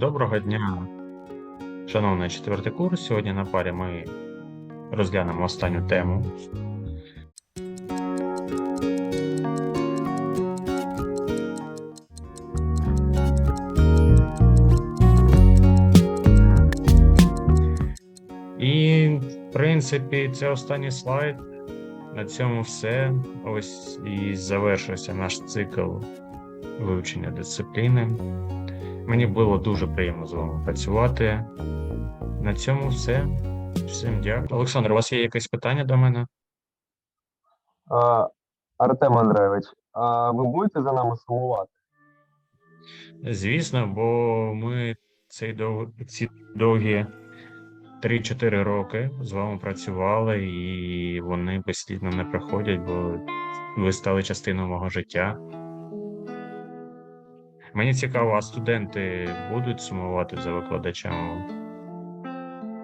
доброго дня, шановний четвертий курс. Сьогодні на парі ми розглянемо останню тему. І, в принципі, це останній слайд. На цьому все. Ось і завершився наш цикл вивчення дисципліни. Мені було дуже приємно з вами працювати. На цьому все. Всім дякую. Олександр, у вас є якесь питання до мене? А, Артем Андреевич, а ви будете за нами сумувати? Звісно, бо ми цей дов... ці довгі 3-4 роки з вами працювали, і вони безслідно не проходять, бо ви стали частиною мого життя. Мені цікаво, а студенти будуть сумувати за викладачами?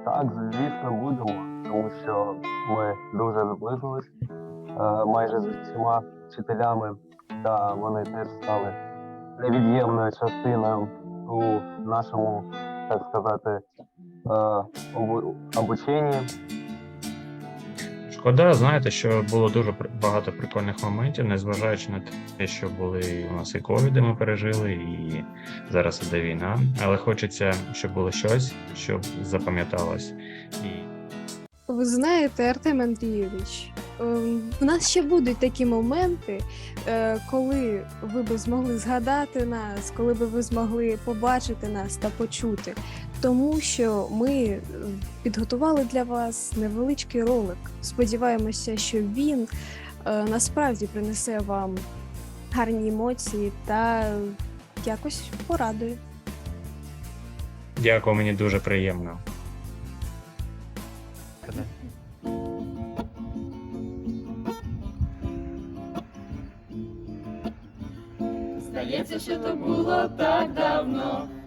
Так, звісно, будемо, тому що ми дуже зблизились е, майже з усіма вчителями, та вони теж стали невід'ємною частиною у нашому, так сказати, е, обу- обученні. Шкода, знаєте, що було дуже багато прикольних моментів, незважаючи на те, що були у нас і ковіди ми пережили, і зараз іде війна. Але хочеться, щоб було щось, щоб запам'яталось. І Ви знаєте, Артем Андрійович, ем, в нас ще будуть такі моменти, е, коли ви би змогли згадати нас, коли би ви змогли побачити нас та почути. Тому що ми е, підготували для вас невеличкий ролик. Сподіваємося, що він е, насправді принесе вам гарні емоції та якось порадує. дякую, мені дуже приємно. Здається, що то було так давно,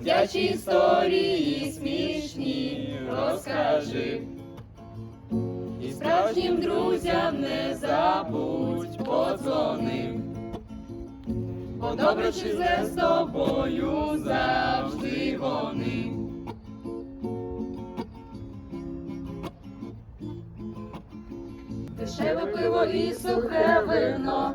Дитячі історії смішні розкажи. І справжнім друзям не забудь подзвони. Бо добре чи з тобою завжди вони. Дешеве пиво і сухе вино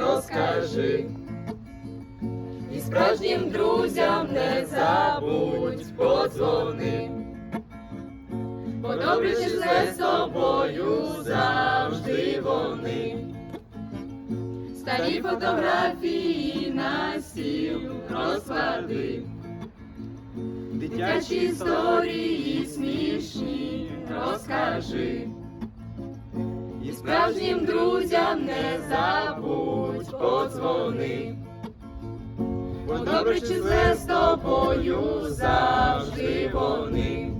розкажи. І справжнім друзям не забудь подзвони. Бо добре чи зле з тобою завжди вони. Старі фотографії на стіл розклади. Дитячі історії смішні розкажи. Справжнім друзям не забудь подзвони. Бо добре чи зле з тобою завжди вони.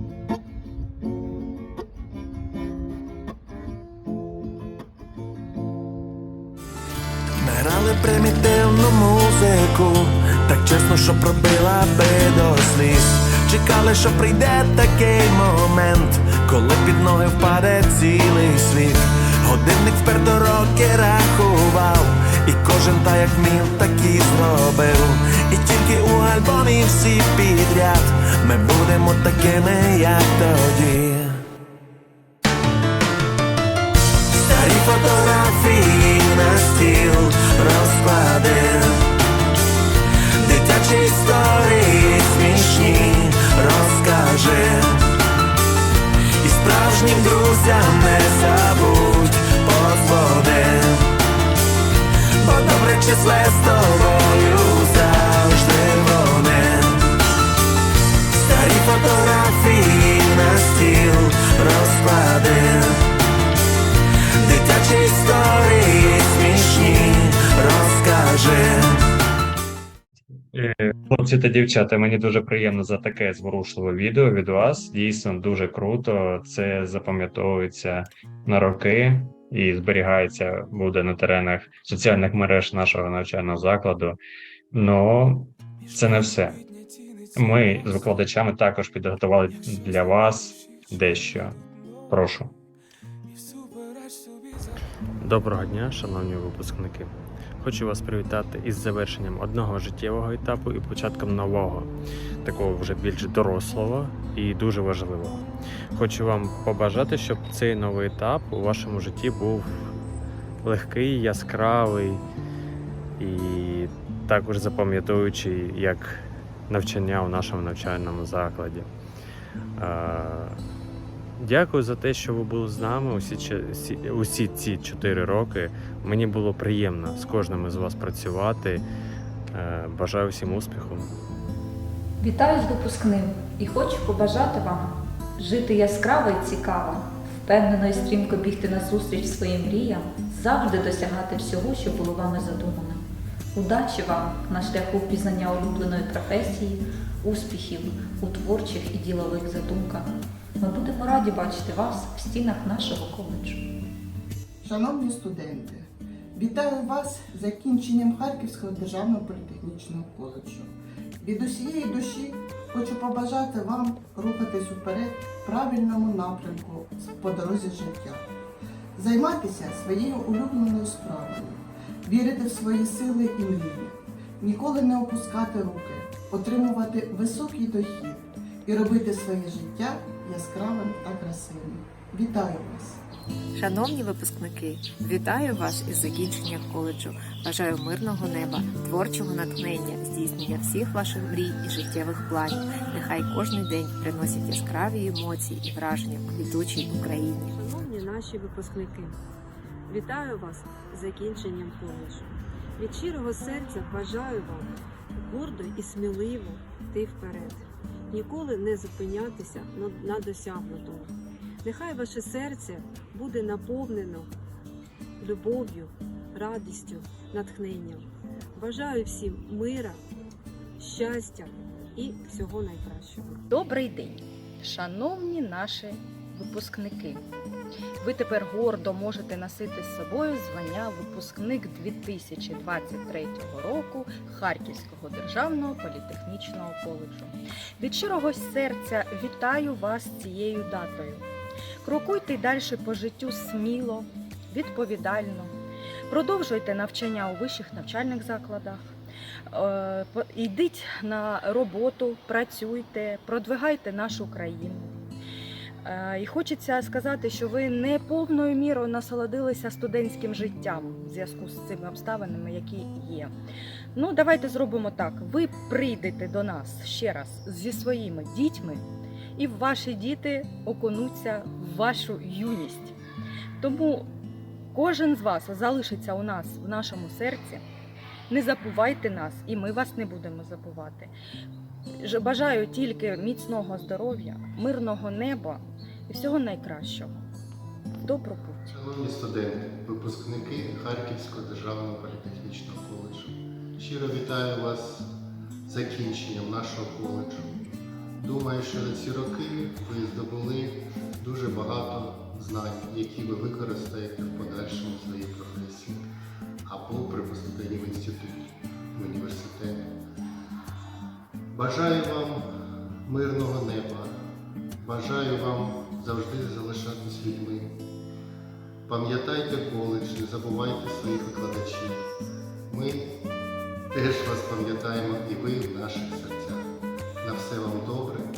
Ми грали примітивну музику, так чесно, що пробила би до сліз. Чекали, що прийде такий момент, коли під ноги впаде цілий світ. Годинник вперто роки рахував, і кожен та як міг, так і зробив. І тільки у альбомі всі підряд ми будемо такими, як тоді. Старі фотографії на стіл розклади, дитячі історії смішні розкажи. І принесли з тобою завжди вони. Старі фотографії на стіл розклади, дитячі історії смішні розкажи. Е, Хлопці та дівчата, мені дуже приємно за таке зворушливе відео від вас. Дійсно дуже круто. Це запам'ятовується на роки і зберігається буде на теренах соціальних мереж нашого навчального закладу. Ну це не все. Ми з викладачами також підготували для вас дещо. Прошу. Доброго дня, шановні випускники. Хочу вас привітати із завершенням одного життєвого етапу і початком нового, такого вже більш дорослого і дуже важливого. Хочу вам побажати, щоб цей новий етап у вашому житті був легкий, яскравий і також запам'ятовуючий як навчання у нашому навчальному закладі. Дякую за те, що ви були з нами усі, усі ці чотири роки. Мені було приємно з кожним із вас працювати. Е, Бажаю всім успіху. Вітаю з випускним і хочу побажати вам жити яскраво і цікаво, впевнено і стрімко бігти на зустріч своїм мріям, завжди досягати всього, що було вами задумано. Удачі вам на шляху впізнання улюбленої професії, успіхів у творчих і ділових задумках. Ми будемо раді бачити вас в стінах нашого коледжу. Шановні студенти, вітаю вас з закінченням Харківського державного політехнічного коледжу. Від усієї душі хочу побажати вам рухатись уперед в правильному напрямку по дорозі життя, займатися своєю улюбленою справою, вірити в свої сили і мрії, ніколи не опускати руки, отримувати високий дохід і робити своє життя яскравим та красивим. Вітаю вас! Шановні випускники, вітаю вас із закінченням коледжу. Бажаю мирного неба, творчого натхнення, здійснення всіх ваших мрій і життєвих планів. Нехай кожен день приносить яскраві емоції і враження в квітучій Україні. Шановні наші випускники, вітаю вас з закінченням коледжу. Від щирого серця бажаю вам гордо і сміливо йти вперед, ніколи не зупинятися на- досягнутому. Нехай ваше серце буде наповнено любов'ю, радістю, натхненням. Бажаю всім мира, щастя і всього найкращого. Добрий день, шановні наші випускники. Ви тепер гордо можете носити з собою звання випускник 2023 року Харківського державного політехнічного коледжу. Від щирого серця вітаю вас цією датою. Крокуйте далі по життю сміло, відповідально. Продовжуйте навчання у вищих навчальних закладах. Е, Йдіть на роботу, працюйте, продвигайте нашу країну. Е, І хочеться сказати, що ви не повною мірою насолодилися студентським життям в зв'язку з цими обставинами, які є. Ну, давайте зробимо так: ви прийдете до нас ще раз зі своїми дітьми, і ваші діти окунуться в вашу юність. Тому кожен з вас залишиться у нас в нашому серці. Не забувайте нас, і ми вас не будемо забувати. Бажаю тільки міцного здоров'я, мирного неба і всього найкращого. Добру путь! Шановні студенти, випускники Харківського державного політехнічного коледжу. Щиро вітаю вас з закінченням нашого коледжу. Думаю, що за ці роки ви здобули дуже багато знань, які ви використаєте в подальшому своїй професії або при поступленні в інститут, в університет. Бажаю вам мирного неба. Бажаю вам завжди залишатись людьми. Пам'ятайте коледж, не забувайте своїх викладачів. Ми теж вас пам'ятаємо і ви в наших серцях. На все вам добре.